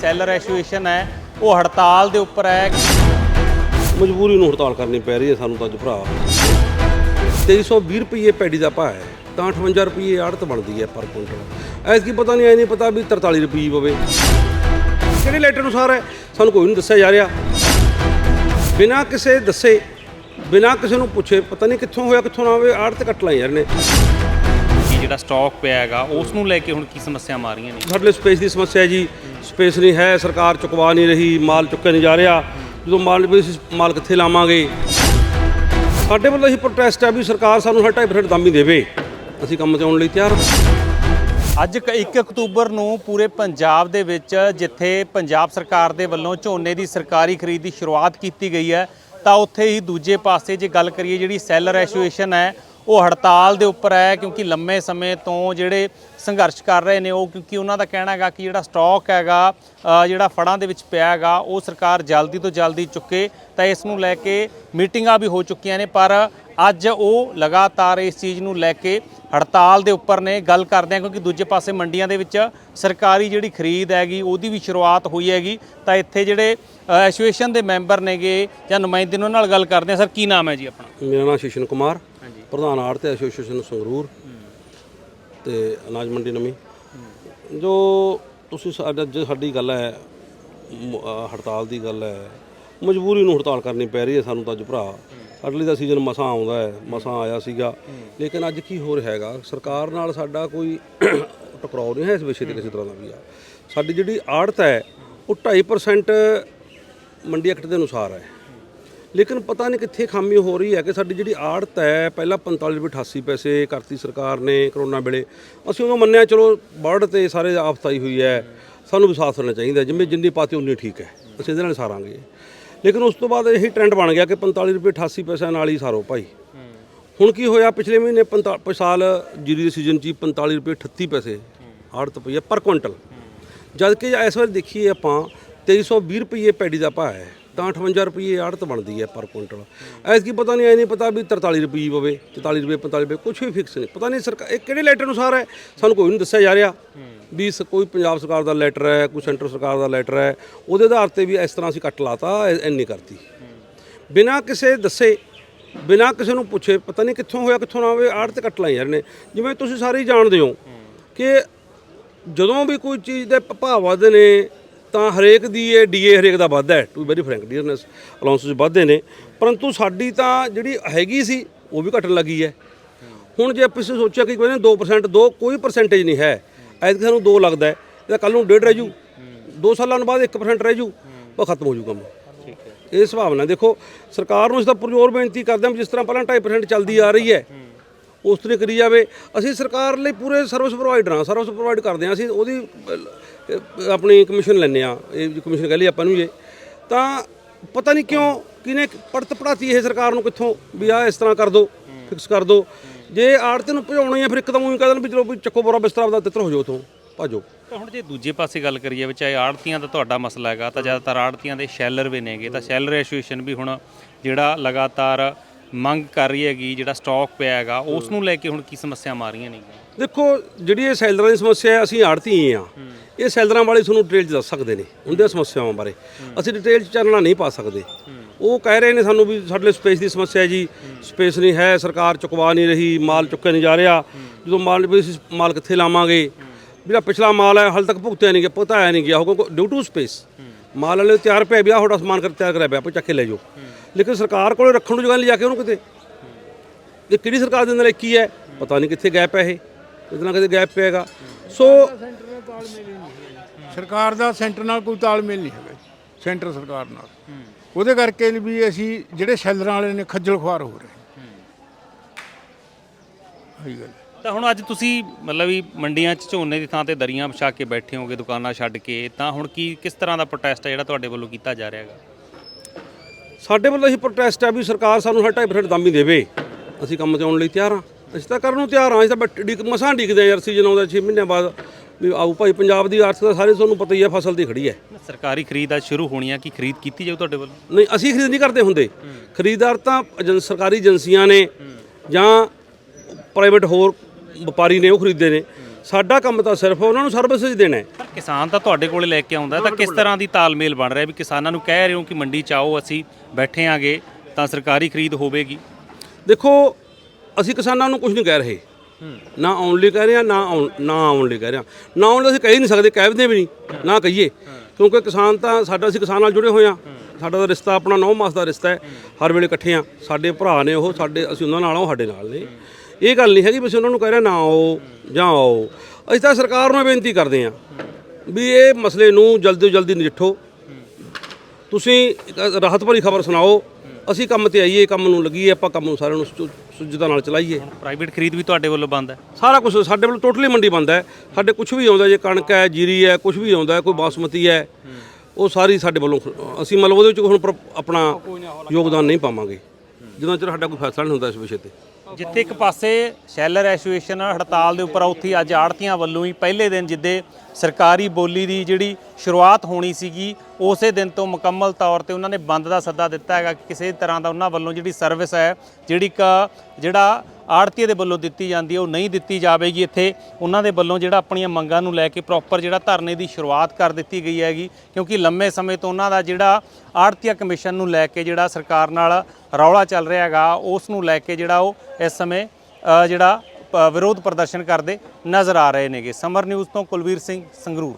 Seller association ਹੈ ਉਹ ਹੜਤਾਲ ਦੇ ਉੱਪਰ ਹੈ। ਮਜਬੂਰੀ ਨੂੰ ਹੜਤਾਲ ਕਰਨੀ ਪੈ ਰਹੀ ਹੈ ਸਾਨੂੰ ਤਾਂ ਅੱਜ ਭਰਾ। 2320 ਰੁਪਏ ਪੈੜੀ ਦਾ ਭਾਅ ਹੈ ਤਾਂ 58 ਰੁਪਏ ਆੜਤ ਬਣਦੀ ਹੈ ਪਰ ਕੁਇੰਟਲ। ਐਸ ਕੀ ਪਤਾ ਨਹੀਂ ਐ ਨਹੀਂ ਪਤਾ ਵੀ 43 ਰੁਪਏ ਪਵੇ। ਕਿਹੜੇ ਲੈਟਰ ਅਨੁਸਾਰ ਹੈ? ਸਾਨੂੰ ਕੋਈ ਨਹੀਂ ਦੱਸਿਆ ਜਾ ਰਿਹਾ। ਬਿਨਾਂ ਕਿਸੇ ਦੱਸੇ ਬਿਨਾਂ ਕਿਸੇ ਨੂੰ ਪੁੱਛੇ ਪਤਾ ਨਹੀਂ ਕਿੱਥੋਂ ਹੋਇਆ ਕਿੱਥੋਂ ਨਾ ਹੋਵੇ ਆੜਤ ਕੱਟ ਲਾ ਯਾਰ ਨੇ ਕਿ ਜਿਹੜਾ ਸਟਾਕ ਪਿਆ ਹੈਗਾ ਉਸ ਨੂੰ ਲੈ ਕੇ ਹੁਣ ਕੀ ਸਮੱਸਿਆਵਾਂ ਆ ਰਹੀਆਂ ਨੇ? ਸਾਡੇ ਲਈ ਸਪੇਸ ਦੀ ਸਮੱਸਿਆ ਹੈ ਜੀ। ਸਪੇਸ ਨਹੀਂ ਹੈ, ਸਰਕਾਰ ਚੁਕਵਾ ਨਹੀਂ ਰਹੀ, ਮਾਲ ਚੁੱਕਿਆ ਨਹੀਂ ਜਾ ਰਿਹਾ। ਜਦੋਂ ਮਾਲ ਵੀ ਅਸੀਂ ਮਾਲ ਕਿੱਥੇ ਲਾਵਾਂਗੇ? ਸਾਡੇ ਵੱਲੋਂ ਇਹੀ ਪ੍ਰੋਟੈਸਟ ਹੈ ਵੀ ਸਰਕਾਰ ਸਾਨੂੰ ਹਰ 2.5% ਦਾਮ ਹੀ ਦੇਵੇ। ਅਸੀਂ ਕੰਮ ਤੇ ਆਉਣ ਲਈ ਤਿਆਰ ਅੱਜ ਕ- 1 ਅਕਤੂਬਰ ਨੂੰ ਪੂਰੇ ਪੰਜਾਬ ਦੇ ਵਿੱਚ, ਜਿੱਥੇ ਪੰਜਾਬ ਸਰਕਾਰ ਦੇ ਵੱਲੋਂ ਝੋਨੇ ਦੀ ਸਰਕਾਰੀ ਖਰੀਦ ਦੀ ਸ਼ੁਰੂਆਤ ਕੀਤੀ ਗਈ ਹੈ, ਤਾਂ ਉੱਥੇ ਹੀ ਦੂਜੇ ਪਾਸੇ ਜੇ ਗੱਲ ਕਰੀਏ ਜਿਹੜੀ ਸੈਲਰ ਐਸੋਸੀਏਸ਼ਨ ਹੈ ਉਹ ਹੜਤਾਲ ਦੇ ਉੱਪਰ ਹੈ, ਕਿਉਂਕਿ ਲੰਮੇ ਸਮੇਂ ਤੋਂ ਜਿਹੜੇ ਸੰਘਰਸ਼ ਕਰ ਰਹੇ ਨੇ ਉਹ, ਕਿਉਂਕਿ ਉਹਨਾਂ ਦਾ ਕਹਿਣਾ ਹੈਗਾ ਕਿ ਜਿਹੜਾ ਸਟਾਕ ਹੈਗਾ ਜਿਹੜਾ ਫੜਾਂ ਦੇ ਵਿੱਚ ਪਿਆ ਹੈਗਾ, ਉਹ ਸਰਕਾਰ ਜਲਦੀ ਤੋਂ ਜਲਦੀ ਚੁੱਕੇ, ਤਾਂ ਇਸ ਨੂੰ ਲੈ ਕੇ ਮੀਟਿੰਗਾਂ ਵੀ ਹੋ ਚੁੱਕੀਆਂ ਨੇ, ਪਰ ਅੱਜ ਉਹ ਲਗਾਤਾਰ ਇਸ ਚੀਜ਼ ਨੂੰ ਲੈ ਕੇ ਹੜਤਾਲ ਦੇ ਉੱਪਰ ਨੇ ਗੱਲ ਕਰਦੇ ਆ ਕਿਉਂਕਿ ਦੂਜੇ ਪਾਸੇ ਮੰਡੀਆਂ ਦੇ ਵਿੱਚ ਸਰਕਾਰੀ ਜਿਹੜੀ ਖਰੀਦ ਹੈਗੀ, ਉਹਦੀ ਵੀ ਸ਼ੁਰੂਆਤ ਹੋਈ ਹੈਗੀ, ਤਾਂ ਇੱਥੇ ਜਿਹੜੇ ਐਸੋਸੀਏਸ਼ਨ ਦੇ ਮੈਂਬਰ ਨੇਗੇ ਜਾਂ ਨੁਮਾਇੰਦੇ ਨੇ, ਉਹਨਾਂ ਨਾਲ ਗੱਲ ਕਰਦੇ ਆ ਸਰ, ਕੀ ਨਾਮ ਹੈ ਜੀ ਆਪਣਾ? ਮੇਰਾ ਨਾਮ ਸ਼ਿਸ਼ਨ ਕੁਮਾਰ। ਪ੍ਰਧਾਨ ਆੜਤ ਐਸੋਸੀਏਸ਼ਨ ਸੰਗਰੂਰ ਤੇ ਅਨਾਜ ਮੰਡੀ ਨਵੀਂ। ਜੋ ਤੁਸੀਂ ਸਾਡਾ ਜੋ ਸਾਡੀ ਗੱਲ ਹੈ, ਮ- ਅਹ ਹੜਤਾਲ ਦੀ ਗੱਲ ਹੈ, ਮਜਬੂਰੀ ਨੂੰ ਹੜਤਾਲ ਕਰਨੀ ਪੈ ਰਹੀ ਹੈ ਸਾਨੂੰ ਤਾਂ ਅੱਜ ਭਰਾ। ਸਾਡੇ ਲਈ ਤਾਂ ਸੀਜ਼ਨ ਮਸਾਂ ਆਉਂਦਾ ਹੈ, ਮਸਾਂ ਆਇਆ ਸੀਗਾ। ਲੇਕਿਨ ਅੱਜ ਕੀ ਹੋ ਰਿਹਾ ਹੈਗਾ? ਸਰਕਾਰ ਨਾਲ ਸਾਡਾ ਕੋਈ ਟਕਰਾਓ ਨਹੀਂ ਹੈ ਇਸ ਵਿਸ਼ੇ ਤੇ ਕਿਸੇ ਤਰ੍ਹਾਂ ਦਾ ਵੀ ਆ। ਸਾਡੀ ਜਿਹੜੀ ਆੜਤ ਹੈ, ਉਹ 2.5% ਮੰਡੀ ਐਕਟ ਦੇ ਅਨੁਸਾਰ ਹੈ। ਲੇਕਿਨ ਪਤਾ ਨਹੀਂ ਕਿੱਥੇ ਖਾਮੀ ਹੋ ਰਹੀ ਹੈ ਕਿ ਸਾਡੀ ਜਿਹੜੀ ਆੜਤ ਹੈ, ਪਹਿਲਾਂ 45 ਰੁਪਏ 88 ਪੈਸੇ ਕਰਤੀ ਸਰਕਾਰ ਨੇ ਕਰੋਨਾ ਵੇਲੇ। ਅਸੀਂ ਉਦੋਂ ਮੰਨਿਆ, ਚਲੋ ਬਰਡ ਤੇ ਸਾਰੇ ਆਫਤ ਆਈ ਹੋਈ ਹੈ, ਸਾਨੂੰ ਵੀ ਸਾਥ ਚਾਹੀਦਾ, ਜਿਵੇਂ ਜਿੰਨੀ ਪਾਤੀ ਉਨੀ ਠੀਕ ਹੈ, ਅਸੀਂ ਇਹਦੇ ਨਾਲ ਸਾਰਾਂਗੇ। ਲੇਕਿਨ ਉਸ ਤੋਂ ਬਾਅਦ ਇਹੀ ਟ੍ਰੈਂਡ ਬਣ ਗਿਆ ਕਿ 45 ਰੁਪਏ 88 ਪੈਸਿਆਂ ਨਾਲ ਹੀ ਸਾਰੋ ਭਾਈ। ਹੁਣ ਕੀ ਹੋਇਆ, ਪਿਛਲੇ ਮਹੀਨੇ 45 ਸਾਲ ਜੀਰੀ ਦੇ ਸੀਜ਼ਨ 'ਚ ਹੀ 45 ਰੁਪਏ 38 ਪੈਸੇ ਆੜਤ ਪਈ ਹੈ ਪਰ ਕੁਇੰਟਲ। ਜਦ ਕਿ ਇਸ ਵਾਰ ਦੇਖੀਏ ਆਪਾਂ 2320 ਰੁਪਏ ਪੈੜੀ ਦਾ ਭਾਅ ਹੈ। ਤਾਂ 58 ਰੁਪਏ ਆੜਤ ਬਣਦੀ ਹੈ ਪਰ ਕੁਇੰਟਲ। ਐਸ ਕੀ ਪਤਾ ਨਹੀਂ, ਐ ਨਹੀਂ ਪਤਾ ਵੀ 43 ਰੁਪਏ ਪਵੇ 44 ਰੁਪਏ 45 ਰੁਪਏ ਕੁਝ ਵੀ ਫਿਕਸ ਨਹੀਂ। ਪਤਾ ਨਹੀਂ ਸਰਕਾਰ ਇਹ ਕਿਹੜੇ ਲੈਟਰ ਅਨੁਸਾਰ ਹੈ? ਸਾਨੂੰ ਕੋਈ ਨਹੀਂ ਦੱਸਿਆ ਜਾ ਰਿਹਾ ਵੀ ਸ- ਕੋਈ ਪੰਜਾਬ ਸਰਕਾਰ ਦਾ ਲੈਟਰ ਹੈ, ਕੋਈ ਸੈਂਟਰ ਸਰਕਾਰ ਦਾ ਲੈਟਰ ਹੈ। ਉਹਦੇ ਆਧਾਰ ਤੇ ਵੀ ਇਸ ਤਰ੍ਹਾਂ ਅਸੀਂ ਕੱਟ ਲਾਤਾ, ਐ- ਇੰਨੀ ਕਰਤੀ। ਬਿਨਾਂ ਕਿਸੇ ਦੱਸੇ, ਬਿਨਾਂ ਕਿਸੇ ਨੂੰ ਪੁੱਛੇ, ਪਤਾ ਨਹੀਂ ਕਿੱਥੋਂ ਹੋਇਆ, ਕਿੱਥੋਂ ਨਾ ਹੋਵੇ ਆੜਤ ਕੱਟ ਲਾਈ ਯਾਰ ਨੇ ਜਿਵੇਂ ਤੁਸੀਂ ਸਾਰੇ ਜਾਣਦੇ ਹੋ ਕਿ ਜਦੋਂ ਵੀ ਕੋਈ ਚੀਜ਼ ਦੇ ਭ- ਭਾਅ ਵੱਧਦੇ ਨੇ ਤਾਂ ਹਰੇਕ ਦੀ ਇਹ ਡੀਏ ਹਰੇਕ ਦਾ ਵੱਧਦਾ ਹੈ to very frank dearness allowances ਵੱਧਦੇ ਨੇ। ਪਰੰਤੂ ਸਾਡੀ ਤਾਂ ਜਿਹੜੀ ਹੈਗੀ ਸੀ, ਉਹ ਵੀ ਘਟਣ ਲੱਗੀ ਹੈ। ਹੁਣ ਜੇ ਆਪਾਂ ਸੋਚਿਆ ਕਿ ਕੋਈ ਨਾ 2% ਦੋ ਕੋਈ ਪਰਸੈਂਟੇਜ ਨਹੀਂ ਹੈ। ਐਤਕੀ ਸਾਨੂੰ 2 ਲੱਗਦਾ ਹੈ। ਇਹਦਾ ਕੱਲ ਨੂੰ 1.5 ਰਹਿ ਜੂ। 2 ਸਾਲਾਂ ਤੋਂ ਬਾਅਦ 1% ਰਹਿ ਜੂ। ਉਹ ਖਤਮ ਹੋ ਜੂ ਕੰਮ। ਇਹ ਸੁਭਾਵਨਾ ਦੇਖੋ, ਸਰਕਾਰ ਨੂੰ ਇਸ ਦਾ ਪੁਰਜ਼ੋਰ ਬੇਨਤੀ ਕਰਦੇ ਹਾਂ ਵੀ ਜਿਸ ਤਰ੍ਹਾਂ ਪਹਿਲਾਂ 2.5% ਚੱਲਦੀ ਆ ਰਹੀ ਹੈ, ਉਸ ਤਰ੍ਹਾਂ ਕਰੀ ਜਾਵੇ। ਅਸੀਂ ਸਰਕਾਰ ਲਈ ਪੂਰੇ ਸਰਵਿਸ ਪ੍ਰੋਵਾਈਡਰ ਹਾਂ। ਸਰਵਿਸ ਪ੍ਰੋਵਾਈਡ ਕਰਦੇ ਹਾਂ। ਅਸੀਂ ਉਹਦੀ ਆਪਣੀ ਕਮਿਸ਼ਨ ਲੈਂਦੇ ਆ ਇਹ ਕਮਿਸ਼ਨ ਕਹਿ ਲਈ ਆਪਾਂ ਨੂੰ ਜੇ ਤਾਂ ਪਤਾ ਨਹੀਂ ਕਿਉਂ ਕਿਨੇ ਪੜਤ ਪੜਾਤੀ ਇਹ ਸਰਕਾਰ ਨੂੰ ਕਿੱਥੋਂ ਵੀ ਆ ਇਸ ਤਰ੍ਹਾਂ ਕਰ ਦਿਓ ਫਿਕਸ ਕਰ ਦਿਓ ਜੇ ਆੜਤ ਨੂੰ ਭਜਾਉਣਾ ਹੀ ਆ, ਫਿਰ ਇੱਕਦਮ ਉਹੀ ਕਹਿ ਦੇਣ ਵੀ ਚਲੋ ਵੀ ਚੱਕੋ ਬੋਰਾ ਬਿਸਤਰਾ ਆਪਦਾ ਤਿੱਤਰ ਹੋ ਜਾਓ ਉਥੋਂ, ਭਾਜੋ। ਤਾਂ ਹੁਣ ਜੇ ਦੂਜੇ ਪਾਸੇ ਗੱਲ ਕਰੀਏ ਵੀ ਚਾਹੇ ਆੜਤੀਆਂ ਦਾ ਤੁਹਾਡਾ ਮਸਲਾ ਹੈਗਾ, ਤਾਂ ਜ਼ਿਆਦਾਤਰ ਆੜਤੀਆਂ ਦੇ ਸ਼ੈਲਰ ਵੀ ਨੇਗੇ। ਤਾਂ ਸ਼ੈਲਰ ਐਸੋਸੀਏਸ਼ਨ ਵੀ ਹੁਣ ਜਿਹੜਾ ਲਗਾਤਾਰ ਮੰਗ ਕਰ ਰਹੀ ਹੈਗੀ ਜਿਹੜਾ ਸਟਾਕ ਪਿਆ ਹੈਗਾ ਉਸ ਨੂੰ ਲੈ ਕੇ ਹੁਣ ਕੀ ਸਮੱਸਿਆਵਾਂ ਆ ਰਹੀਆਂ ਨੇਗੀਆਂ? ਦੇਖੋ ਜਿਹੜੀ ਇਹ ਸੈਲਰਾਂ ਦੀ ਸਮੱਸਿਆ ਹੈ ਅਸੀਂ ਆੜਤੀ ਆ ਇਹ ਸੈਲਰਾਂ ਵਾਲੇ ਤੁਹਾਨੂੰ ਡਿਟੇਲ ਚ ਦੱਸ ਸਕਦੇ ਨੇ ਉਹਦੇ ਸਮੱਸਿਆਵਾਂ ਬਾਰੇ। ਅਸੀਂ ਡਿਟੇਲ ਚ ਚਾਨਣਾ ਨਹੀਂ ਪਾ ਸਕਦੇ। ਉਹ ਕਹਿ ਰਹੇ ਨੇ ਸਾਨੂੰ ਵੀ ਸਾਡੇ ਲਈ ਸਪੇਸ ਦੀ ਸਮੱਸਿਆ ਹੈ ਜੀ। ਸਪੇਸ ਨਹੀਂ ਹੈ ਸਰਕਾਰ ਚੁਕਵਾ ਨਹੀਂ ਰਹੀ ਮਾਲ ਚੁੱਕਿਆ ਨਹੀਂ ਜਾ ਰਿਹਾ। ਜਦੋਂ ਮਾਲ ਵੀ ਅਸੀਂ ਮਾਲ ਕਿੱਥੇ ਲਾਵਾਂਗੇ? ਜਿਹੜਾ ਪਿਛਲਾ ਮਾਲ ਹੈ ਹਾਲ ਤੱਕ ਭੁਗਤਿਆ ਨਹੀਂ ਗਿਆ ਪਤਾ ਨਹੀਂ ਗਿਆ। ਹੋਊਗਾ ਡਿਊ ਟੂ ਸਪੇਸ ਮਾਲ ਵਾਲੇ ਤਿਆਰ ਪਿਆ ਵੀ ਆਹ ਤੁਹਾਡਾ ਸਮਾਨ ਕਰ ਤਿਆਰ ਕਰਿਆ ਪਿਆ ਆਪੇ ਚੱਕ ਕੇ ਲੈ ਜਾਓ। ਲੇਕਿਨ ਸਰਕਾਰ ਕੋਲੇ ਰੱਖਣ ਨੂੰ ਜਗ੍ਹਾ ਨਹੀਂ ਜਾ ਕੇ ਉਹਨੂੰ ਕਿਤੇ। ਇਹ ਕਿਹੜੀ ਸਰਕਾਰ ਦੇ ਨਾਲ ਕੀ ਹੈ ਪਤਾ ਨਹੀਂ ਕਿੱਥੇ ਗੈਪ ਹੈ ਇਹ। ਕਿਤੇ ਨਾ ਕਿਤੇ ਗੈਪ ਪਏਗਾ। ਸੋ ਸਰਕਾਰ ਦਾ ਸੈਂਟਰ ਨਾਲ ਕੋਈ ਤਾਲਮੇਲ ਨਹੀਂ ਹੈਗਾ ਸੈਂਟਰ ਸਰਕਾਰ ਨਾਲ। ਉਹਦੇ ਕਰਕੇ ਵੀ ਅਸੀਂ ਜਿਹੜੇ ਸ਼ੈਲਰਾਂ ਵਾਲੇ ਨੇ ਖੱਜਲ ਖੁਆਰ ਹੋ ਰਹੇ। ਆਹੀ ਗੱਲ ਹੈ। ਤਾਂ ਹੁਣ ਅੱਜ ਤੁਸੀਂ ਮਤਲਬ ਵੀ ਮੰਡੀਆਂ 'ਚ ਝੋਨੇ ਦੀ ਥਾਂ ਤੇ ਦਰੀਆਂ ਵਿਛਾ ਕੇ ਬੈਠੇ ਹੋਗੇ ਦੁਕਾਨਾਂ ਛੱਡ ਕੇ ਤਾਂ ਹੁਣ ਕੀ ਕਿਸ ਤਰ੍ਹਾਂ ਦਾ ਪ੍ਰੋਟੈਸਟ ਹੈ ਜਿਹੜਾ ਤੁਹਾਡੇ ਵੱਲੋਂ ਕੀਤਾ ਜਾ ਰਿਹਾ ਹੈਗਾ? ਸਾਡੇ ਵੱਲੋਂ ਇਹੀ ਪ੍ਰੋਟੈਸਟ ਹੈ ਵੀ ਸਰਕਾਰ ਸਾਨੂੰ ਹਰ 2.5% ਦਾਮ ਹੀ ਦੇਵੇ। ਅਸੀਂ ਕੰਮ ਤੇ ਆਉਣ ਲਈ ਤਿਆਰ ਹਾਂ। ਅਸੀਂ ਤਾਂ ਕਰਨ ਨੂੰ ਤਿਆਰ ਹਾਂ। ਅਸੀਂ ਤਾਂ ਡੀਕ ਮਸਾਂ ਡੀਕਦੇ ਹਾਂ ਯਾਰ ਸੀਜ਼ਨ ਆਉਂਦਾ 6 ਮਹੀਨਿਆਂ ਬਾਅਦ। ਵੀ ਆਊ ਭਾਈ ਪੰਜਾਬ ਦੀ ਆਰਥਿਕਤਾ ਸਾਰੇ ਤੁਹਾਨੂੰ ਪਤਾ ਹੀ ਹੈ ਫਸਲ ਦੀ ਖੜੀ ਹੈ। ਸਰਕਾਰੀ ਖਰੀਦ ਅੱਜ ਸ਼ੁਰੂ ਹੋਣੀ ਆ ਕੀ ਖਰੀਦ ਕੀਤੀ ਜਾਊ ਤੁਹਾਡੇ ਵੱਲੋਂ? ਨਹੀਂ ਅਸੀਂ ਖਰੀਦ ਨਹੀਂ ਕਰਦੇ ਹੁੰਦੇ। ਖਰੀਦਦਾਰ ਤਾਂ ਏਜੰ- ਸਰਕਾਰੀ ਏਜੰਸੀਆਂ ਨੇ ਜਾਂ ਪ੍ਰਾਈਵੇਟ ਹੋਰ ਵਪਾਰੀ ਨੇ ਉਹ ਖਰੀਦਦੇ ਨੇ। ਸਾਡਾ ਕੰਮ ਤਾਂ ਸਿਰਫ ਉਹਨਾਂ ਨੂੰ ਸਰਵਿਸਿਜ਼ ਦੇਣਾ ਹੈ। ਪਰ ਕਿਸਾਨ ਤਾਂ ਤੁਹਾਡੇ ਕੋਲੇ ਲੈ ਕੇ ਆਉਂਦਾ ਤਾਂ ਕਿਸ ਤਰ੍ਹਾਂ ਦੀ ਤਾਲਮੇਲ ਬਣ ਰਿਹਾ ਵੀ ਕਿਸਾਨਾਂ ਨੂੰ ਕਹਿ ਰਹੇ ਹੋ ਕਿ ਮੰਡੀ ਚ ਆਓ ਅਸੀਂ ਬੈਠੇ ਆਂਗੇ ਤਾਂ ਸਰਕਾਰੀ ਖਰੀਦ ਹੋਵੇਗੀ? ਦੇਖੋ ਅਸੀਂ ਕਿਸਾਨਾਂ ਨੂੰ ਕੁਝ ਨਹੀਂ ਕਹਿ ਰਹੇ। ਨਾ ਆਉਣ ਲਈ ਕਹਿ ਰਹੇ ਹਾਂ ਨਾ ਆਉਣ ਨਾ ਆਉਣ ਲਈ ਕਹਿ ਰਹੇ ਹਾਂ। ਨਾ ਆਉਣ ਲਈ ਅਸੀਂ ਕਹਿ ਨਹੀਂ ਸਕਦੇ ਕਹਿ ਵੀ ਨਹੀਂ ਨਾ ਕਹੀਏ। ਕਿਉਂਕਿ ਕਿਸਾਨ ਤਾਂ ਸਾਡਾ ਅਸੀਂ ਕਿਸਾਨ ਨਾਲ ਜੁੜੇ ਹੋਏ ਹਾਂ। ਸਾਡਾ ਤਾਂ ਰਿਸ਼ਤਾ ਆਪਣਾ ਨੌ ਮਾਸ ਦਾ ਰਿਸ਼ਤਾ ਹੈ। ਹਰ ਵੇਲੇ ਇਕੱਠੇ ਆ ਸਾਡੇ ਭਰਾ ਨੇ ਉਹ ਸਾਡੇ ਅਸੀਂ ਉਹਨਾਂ ਨਾਲ ਆ, ਸਾਡੇ ਨਾਲ ਨੇ। ਇਹ ਗੱਲ ਨਹੀਂ ਹੈਗੀ ਵੀ ਅਸੀਂ ਉਹਨਾਂ ਨੂੰ ਕਹਿ ਰਹੇ ਨਾ ਆਓ ਜਾਂ ਆਓ। ਅਸੀਂ ਤਾਂ ਸਰਕਾਰ ਨੂੰ ਇਹ ਬੇਨਤੀ ਕਰਦੇ ਹਾਂ ਵੀ ਇਹ ਮਸਲੇ ਨੂੰ ਜਲਦੀ ਤੋਂ ਜਲਦੀ ਨਜਿੱਠੋ। ਤੁਸੀਂ ਰਾਹਤ ਭਰੀ ਖਬਰ ਸੁਣਾਓ। ਅਸੀਂ ਕੰਮ ਤੇ ਆਈਏ ਕੰਮ ਨੂੰ ਲੱਗੀਏ ਆਪਾਂ ਕੰਮ ਨੂੰ ਸਾਰਿਆਂ ਨੂੰ ਸੁੱਜਤਾ ਨਾਲ ਚਲਾਈਏ। ਪ੍ਰਾਈਵੇਟ ਖਰੀਦ ਵੀ ਤੁਹਾਡੇ ਵੱਲੋਂ ਬੰਦ ਹੈ। ਸਾਰਾ ਕੁਝ ਸਾਡੇ ਵੱਲ ਟੋਟਲੀ ਮੰਡੀ ਬੰਦ ਹੈ। ਸਾਡੇ ਕੁਝ ਵੀ ਆਉਂਦਾ ਜੇ ਕਣਕ ਹੈ ਜੀਰੀ ਹੈ ਕੁਝ ਵੀ ਆਉਂਦਾ ਕੋਈ ਬਾਸਮਤੀ ਹੈ ਉਹ ਸਾਰੀ ਸਾਡੇ ਵੱਲੋਂ ਅਸੀਂ ਮਤਲਬ ਉਹਦੇ ਵਿੱਚ ਹੁਣ ਆਪਣਾ ਯੋਗਦਾਨ ਨਹੀਂ ਪਾਵਾਂਗੇ। ਜਦੋਂ ਚਿਰ ਸਾਡਾ ਕੋਈ ਫੈਸਲਾ ਨਹੀਂ ਹੁੰਦਾ ਇਸ ਵਿਸ਼ੇ ਤੇ। ਜਿੱਥੇ ਇੱਕ ਪਾਸੇ ਸ਼ੈਲਰ ਐਸੋਸੀਏਸ਼ਨ ਹੜਤਾਲ ਦੇ ਉੱਪਰ ਉੱਥੇ ਅੱਜ ਆੜਤੀਆਂ ਵੱਲੋਂ ਹੀ ਪਹਿਲੇ ਦਿਨ ਜਿੱਦੇ ਸਰਕਾਰੀ ਬੋਲੀ ਦੀ ਜਿਹੜੀ ਸ਼ੁਰੂਆਤ ਹੋਣੀ ਸੀਗੀ, ਉਸੇ ਦਿਨ ਤੋਂ ਮੁਕੰਮਲ ਤੌਰ ਤੇ ਉਹਨਾਂ ਨੇ ਬੰਦ ਦਾ ਸੱਦਾ ਦਿੱਤਾ ਹੈਗਾ ਕਿ ਕਿਸੇ ਤਰ੍ਹਾਂ ਦਾ ਉਹਨਾਂ ਵੱਲੋਂ ਜਿਹੜੀ ਸਰਵਿਸ ਹੈ, ਜਿਹੜੀ ਕ ਜਿਹੜਾ ਆੜਤੀਏ ਦੇ ਵੱਲੋਂ ਦਿੱਤੀ ਜਾਂਦੀ ਹੈ, ਉਹ ਨਹੀਂ ਦਿੱਤੀ ਜਾਵੇਗੀ ਇੱਥੇ। ਉਹਨਾਂ ਦੇ ਵੱਲੋਂ ਜਿਹੜਾ ਆਪਣੀਆਂ ਮੰਗਾਂ ਨੂੰ ਲੈ ਕੇ ਪ੍ਰੋਪਰ ਜਿਹੜਾ ਧਰਨੇ ਦੀ ਸ਼ੁਰੂਆਤ ਕਰ ਦਿੱਤੀ ਗਈ ਹੈਗੀ, ਕਿਉਂਕਿ ਲੰਮੇ ਸਮੇਂ ਤੋਂ ਉਹਨਾਂ ਦਾ ਜਿਹੜਾ ਆੜਤੀਆ ਕਮਿਸ਼ਨ ਨੂੰ ਲੈ ਕੇ ਜਿਹੜਾ ਸਰਕਾਰ ਨਾਲ ਰੌਲਾ ਚੱਲ ਰਿਹਾ ਹੈਗਾ, ਉਸ ਨੂੰ ਲੈ ਕੇ ਜਿਹੜਾ ਉਹ ਇਸ ਸਮੇਂ ਜਿਹੜਾ ਵਿਰੋਧ ਪ੍ਰਦਰਸ਼ਨ ਕਰਦੇ ਨਜ਼ਰ ਆ ਰਹੇ ਨੇਗੇ। ਸਮਰ ਨਿਊਜ਼ ਤੋਂ ਕੁਲਵੀਰ ਸਿੰਘ ਸੰਗਰੂਰ।